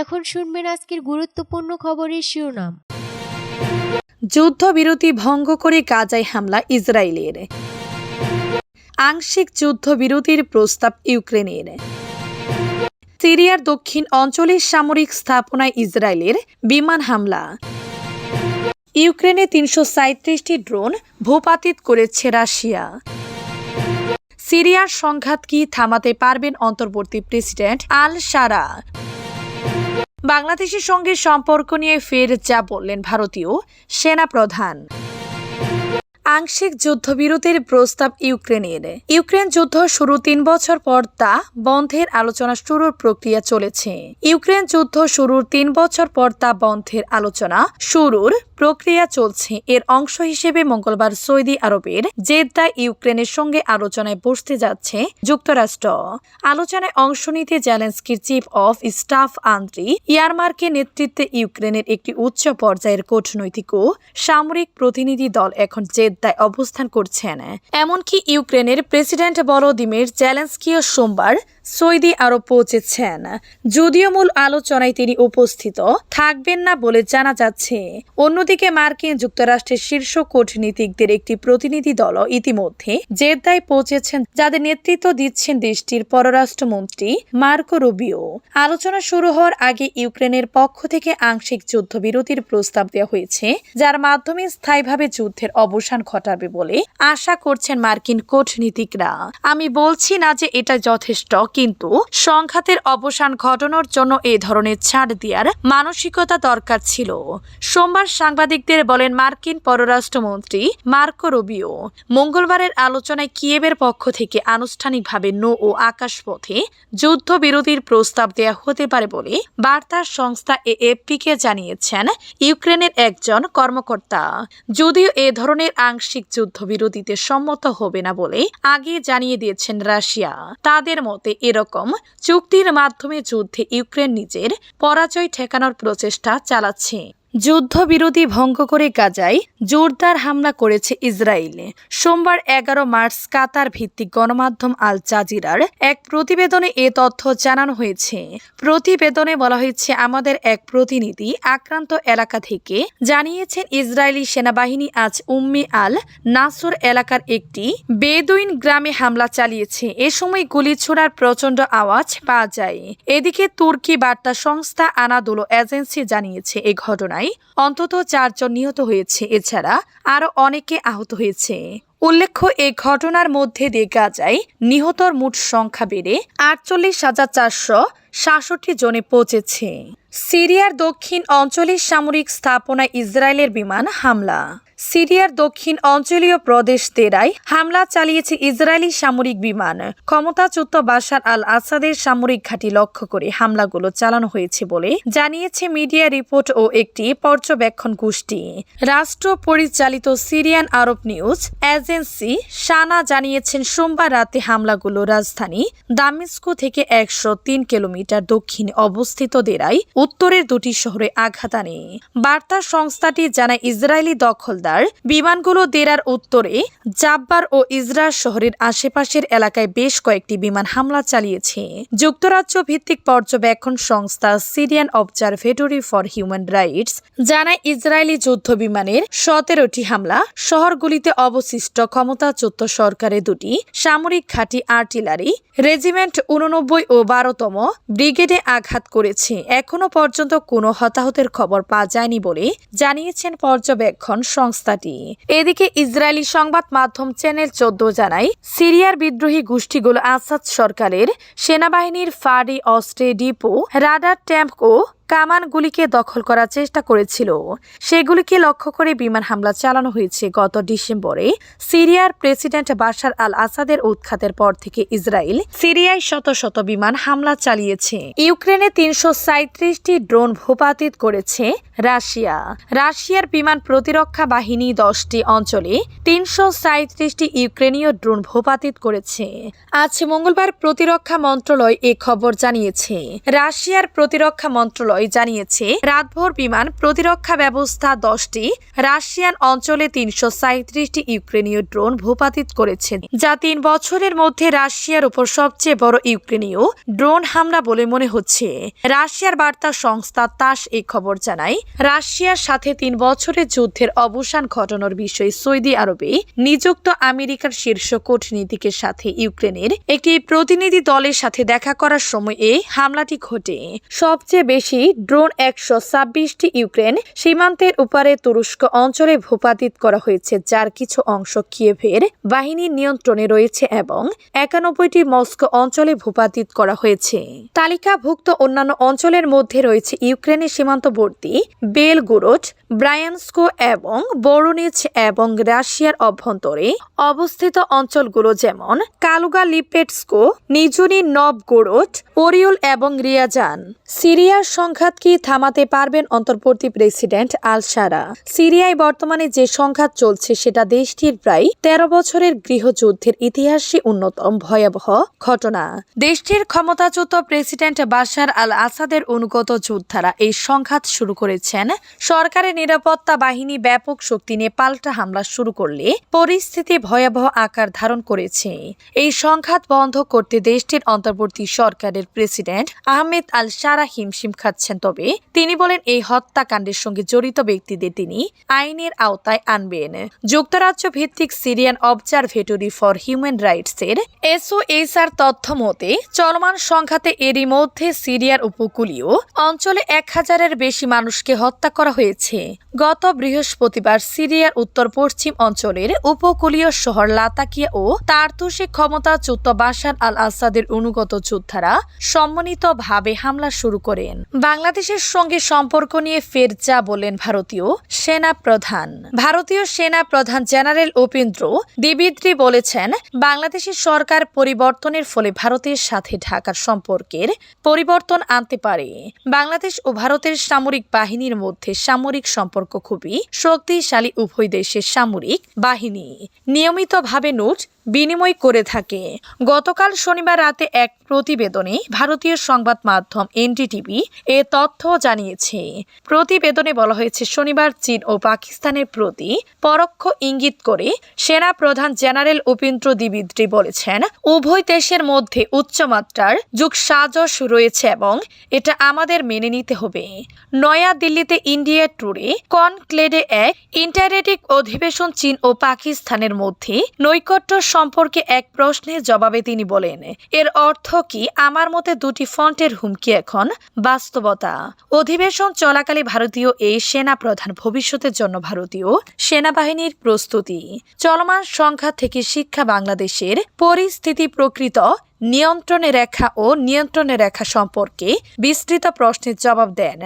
এখন শুনবেন আজকের গুরুত্বপূর্ণ খবরের শিরোনাম। যুদ্ধবিরতি ভঙ্গ করে গাজায় হামলা ইসরায়েলের। আংশিক যুদ্ধবিরতির প্রস্তাব ইউক্রেনের। সিরিয়ার দক্ষিণ অঞ্চলের সামরিক স্থাপনায় ইসরায়েলের বিমান হামলা। ইউক্রেনে তিনশো সাঁত্রিশটি ড্রোন ভূপাতিত করেছে রাশিয়া। সিরিয়ার সংঘাত কি থামাতে পারবেন অন্তর্বর্তী প্রেসিডেন্ট আল সারা বাংলাদেশের সঙ্গে সম্পর্ক নিয়ে ফের যা বললেন ভারতীয় সেনা প্রধান আংশিক যুদ্ধবিরতির প্রস্তাব ইউক্রেনের ইউক্রেন যুদ্ধ শুরু তিন বছর পর তা বন্ধের আলোচনা শুরুর প্রক্রিয়া চলেছে। ইউক্রেন যুদ্ধ শুরুর তিন বছর পর তা বন্ধের আলোচনা শুরুর প্রক্রিয়া চলছে। এর অংশ হিসেবে মঙ্গলবার সৌদি আরবের জেদ্দা ইউক্রেনের সঙ্গে আলোচনায় বসতে যাচ্ছে যুক্তরাষ্ট্র। আলোচনায় অংশ নিতে জেলেন্সকির চিফ অফ স্টাফ আন্দ্রি ইয়ারমার্কের নেতৃত্বে ইউক্রেনের একটি উচ্চ পর্যায়ের কূটনৈতিক ও সামরিক প্রতিনিধি দল এখন জেদ্দায় অবস্থান করছেন এমনকি ইউক্রেনের প্রেসিডেন্ট বলোদিমির জেলেন্সকিও সোমবার সৌদি আরব পৌঁছেছেন যদিও মূল আলোচনায় তিনি উপস্থিত, থাকবেন না বলে জানা যাচ্ছে। অন্যদিকে মার্কিন যুক্তরাষ্ট্রের শীর্ষ কূটনীতিকদের একটি প্রতিনিধি দল ইতিমধ্যে জেদ্দায় পৌঁছেছেন, যাদের নেতৃত্ব দিচ্ছেন দেশটির পররাষ্ট্রমন্ত্রী মার্কো রুবিও। আলোচনা শুরু হওয়ার আগে ইউক্রেনের পক্ষ থেকে আংশিক যুদ্ধবিরতির প্রস্তাব দেওয়া হয়েছে, যার মাধ্যমে স্থায়ীভাবে যুদ্ধের অবসান ঘটাবে বলে আশা করছেন মার্কিন কূটনীতিকরা। আমি বলছি না যে এটা যথেষ্ট, কিন্তু সংঘাতের অবসান ঘটানোর জন্য এ ধরনের ছাড় দেওয়ার মানসিকতা দরকার ছিল। সোমবার সাংবাদিকদের বলেন মার্কিন পররাষ্ট্রমন্ত্রী মার্কো রুবিও মঙ্গলবারের আলোচনায় কিয়েবের পক্ষ থেকে আনুষ্ঠানিকভাবে নৌ ও আকাশপথে যুদ্ধবিরতির প্রস্তাব দেয়া হতে পারে বলে বার্তা সংস্থা এএফপিকে জানিয়েছেন ইউক্রেনের একজন কর্মকর্তা। যদিও এ ধরনের আংশিক যুদ্ধবিরতিতে সম্মত হবে না বলে আগে জানিয়ে দিয়েছেন রাশিয়া। তাদের মতে এরকম চুক্তির মাধ্যমে যুদ্ধে ইউক্রেন নিজের পরাজয় ঠেকানোর প্রচেষ্টা চালাচ্ছে। যুদ্ধবিরতি ভঙ্গ করে গাজায় জোরদার হামলা করেছে ইসরায়েলে। সোমবার এগারো মার্চ কাতার ভিত্তিক গণমাধ্যম আল জাজিরার এক প্রতিবেদনে এ তথ্য জানানো হয়েছে। প্রতিবেদনে বলা হয়েছে, আমাদের এক প্রতিনিধি আক্রান্ত এলাকা থেকে জানিয়েছেন, ইসরায়েলি সেনাবাহিনী আজ উম্মি আল নাসর এলাকার একটি বেদুইন গ্রামে হামলা চালিয়েছে। এ সময় গুলি ছোড়ার প্রচণ্ড আওয়াজ পাওয়া যায়। এদিকে তুর্কি বার্তা সংস্থা আনাদুলো এজেন্সি জানিয়েছে, এ ঘটনায় অন্তত চারজন নিহত হয়েছে। এছাড়া আরও অনেকে আহত হয়েছে। উল্লেখ্য এই ঘটনার মধ্যে দেখা যায় নিহতর মোট সংখ্যা বেড়ে আটচল্লিশ হাজার চারশো সাতষট্টি জনে পৌঁছেছে। সিরিয়ার দক্ষিণ অঞ্চলের সামরিক স্থাপনায় ইসরায়েলের বিমান হামলা। সিরিয়ার দক্ষিণ অঞ্চলীয় প্রদেশ তেরাই হামলা চালিয়েছে ইসরায়েলি সামরিক বিমান। ক্ষমতাচ্যুত বাশার আল আসাদের সামরিক ঘাঁটি লক্ষ্য করে হামলাগুলো চালানো হয়েছে বলে জানিয়েছে মিডিয়া রিপোর্ট ও একটি পর্যবেক্ষণ গোষ্ঠী। রাষ্ট্র পরিচালিত Syrian Arab News Agency SANA জানিয়েছেন, সোমবার রাতে হামলাগুলো রাজধানী দামিস্কো থেকে একশো তিন কিলোমিটার দক্ষিণে অবস্থিত দেরাই উত্তরের দুটি শহরে আঘাত আনে। বার্তা সংস্থাটি জানায়, ইসরায়েলি দখলদার বিমানগুলো দেরার উত্তরে জাব্বার ও ইসরায়েল শহরের আশেপাশের এলাকায় বেশ কয়েকটি বিমান হামলা চালিয়েছে। যুক্তরাজ্য ভিত্তিক পর্যবেক্ষণ সংস্থা Syrian Observatory for Human Rights জানায়, ইসরায়েলি যুদ্ধ বিমানের সতেরোটি হামলা, শহরগুলিতে অবশিষ্ট ক্ষমতাচ্যুত সরকারের দুটি, সামরিক ঘাঁটি আর্টিলারি, রেজিমেন্ট উননব্বই ও বারোতম ব্রিগেডে আঘাত করেছে। এখনও পর্যন্ত কোনো হতাহতের খবর পাওয়া যায়নি বলে জানিয়েছেন পর্যবেক্ষণ সংস্থাটি এদিকে ইসরায়েলি সংবাদ মাধ্যম চ্যানেল চোদ্দ জানায়, সিরিয়ার বিদ্রোহী গোষ্ঠীগুলো আসাদ সরকারের সেনাবাহিনীর ফাড়ি, অস্ত্রে ডিপো, রাডার ট্যাম্প ও কামানগুলিকে দখল করার চেষ্টা করেছিল। সেগুলিকে লক্ষ্য করে বিমান হামলা চালানো হয়েছে গত ডিসেম্বরে। সিরিয়ার প্রেসিডেন্ট বাশার আল আসাদের উৎখাতের পর থেকে ইসরায়েল সিরিয়ায় শত শত বিমান হামলা চালিয়েছে। ইউক্রেনে তিনশো সাঁত্রিশটি ড্রোন ভূপাতিত করেছে রাশিয়া। রাশিয়ার বিমান প্রতিরক্ষা বাহিনী দশটি অঞ্চলে তিনশো সাঁত্রিশটি ইউক্রেনীয় ড্রোন ভূপাতিত করেছে। আজ মঙ্গলবার প্রতিরক্ষা মন্ত্রণালয় এ খবর জানিয়েছে। রাশিয়ার প্রতিরক্ষা মন্ত্রণালয় মন্ত্রণালয় জানিয়েছে, রাতভর বিমান প্রতিরক্ষা ব্যবস্থা দশটি, রাশিয়ান অঞ্চলে তিনশো সাঁত্রিশটি ইউক্রেনীয় ড্রোন ভূপাতিত করেছে। যা তিন বছরের মধ্যে রাশিয়ার উপর সবচেয়ে বড় ইউক্রেনীয় ড্রোন হামলা বলে মনে হচ্ছে। রাশিয়ার বার্তা সংস্থা তাস এই খবর জানায়, রাশিয়ার সাথে তিন বছরের যুদ্ধের অবসান ঘটানোর বিষয়ে সৌদি আরবে নিযুক্ত আমেরিকার শীর্ষ কূটনীতিকের সাথে ইউক্রেনের একটি প্রতিনিধি দলের সাথে দেখা করার সময় এই হামলাটি ঘটে। সবচেয়ে বেশি ড্রোন একশো ছাব্বিশটি ইউক্রেন সীমান্তের উপারে তুরস্ক অঞ্চলে ভূপাতিত করা হয়েছে, যার কিছু অংশ কিয়েভের বাহিনীর নিয়ন্ত্রণে রয়েছে এবং একানব্বইটি মস্কো অঞ্চলে ভূপাতিত করা হয়েছে। তালিকাভুক্ত অন্যান্য অঞ্চলের মধ্যে রয়েছে ইউক্রেনের সীমান্তবর্তী বেলগুরোড, ব্রায়ানস্কো এবং বরুনিচ এবং রাশিয়ার অভ্যন্তরে অবস্থিত অঞ্চলগুলো যেমন কালুগা লিপেটস্কো, নিজুনি নবগোরোড, ওরিউল এবং রিয়াজান। সিরিয়ার সংঘাত কি থামাতে পারবেন অন্তর্বর্তী প্রেসিডেন্ট আল সারা সিরিয়ায় বর্তমানে যে সংঘাত চলছে সেটা দেশটির প্রায় তেরো বছরের গৃহযুদ্ধের ইতিহাসে অন্যতম ভয়াবহ ঘটনা। দেশটির ক্ষমতাচ্যুত প্রেসিডেন্ট বাশার আল আসাদের অনুগত যোদ্ধারা এই সংঘাত শুরু করেছেন। সরকারের নিরাপত্তা বাহিনী ব্যাপক শক্তি নিয়ে পাল্টা হামলা শুরু করলে পরিস্থিতি ভয়াবহ আকার ধারণ করেছে। এই সংঘাত বন্ধ করতে দেশটির অন্তর্বর্তী সরকারের প্রেসিডেন্ট আহমেদ আল সারা হিমশিম খাচ্ছেন। তবে তিনি বলেন, এই হত্যাকাণ্ডের সঙ্গে জড়িত ব্যক্তিদের তিনি আইনের আওতায় আনবেন। যুক্তরাজ্য ভিত্তিক Syrian Observatory for Human Rights এর এসওএসআর তথ্য মতে, চলমান সংঘাতে এরই মধ্যে সিরিয়ার উপকূলীয় অঞ্চলে এক হাজারের বেশি মানুষকে হত্যা করা হয়েছে। গত বৃহস্পতিবার সিরিয়ার উত্তর পশ্চিম অঞ্চলের উপকূলীয় শহর লাতাকিয়া ও তারতুসে ক্ষমতাচ্যুত বাশার আল আসাদের অনুগত যোদ্ধারা সম্মানিতভাবে হামলা শুরু করেন। বাংলাদেশের সঙ্গে সম্পর্ক নিয়ে ফের যা বললেন ভারতীয় সেনা প্রধান। ভারতীয় সেনা প্রধান জেনারেল উপেন্দ্র দিবিদ্রি বলেছেন, বাংলাদেশের সরকার পরিবর্তনের ফলে ভারতের সাথে ঢাকার সম্পর্কের পরিবর্তন আনতে পারে। বাংলাদেশ ও ভারতের সামরিক বাহিনীর মধ্যে সামরিক সম্পর্ক খুবই শক্তিশালী, উভয় দেশের সামরিক বাহিনী। নিয়মিতভাবে নোট বিনিময় করে থাকে। গতকাল শনিবার রাতে এক প্রতিবেদনে ভারতীয় সংবাদ মাধ্যম এনডিটিভি এ তথ্য জানিয়েছে। প্রতিবেদনে বলা হয়েছে, শনিবার চীন ও পাকিস্তানের প্রতি পরোক্ষ ইঙ্গিত করে সেনা প্রধান জেনারেল উপেন্দ্র দ্বিবিদ্রি বলেছেন, উভয় দেশের মধ্যে উচ্চমাত্রার যুগ সাজস রয়েছে এবং এটা আমাদের মেনে নিতে হবে। নয়া দিল্লিতে ইন্ডিয়া ট্যুরে কনক্লেডে এক ইন্টারেটিক অধিবেশন চীন ও পাকিস্তানের মধ্যে নৈকট্য সম্পর্কে এক প্রশ্নের জবাবে তিনি বলেন, এর অর্থ কি? আমার মতে দুটি ফন্টের হুমকি এখন বাস্তবতা। অধিবেশন চলাকালে ভারতীয় এই সেনা প্রধান ভবিষ্যতের জন্য ভারতীয় সেনাবাহিনীর প্রস্তুতি। চলমান সংখ্যা থেকে শিক্ষা বাংলাদেশের পরিস্থিতি প্রকৃত নিয়ন্ত্রণে রেখা ও নিয়ন্ত্রণে রেখা সম্পর্কে বিস্তৃত প্রশ্নের জবাব দেন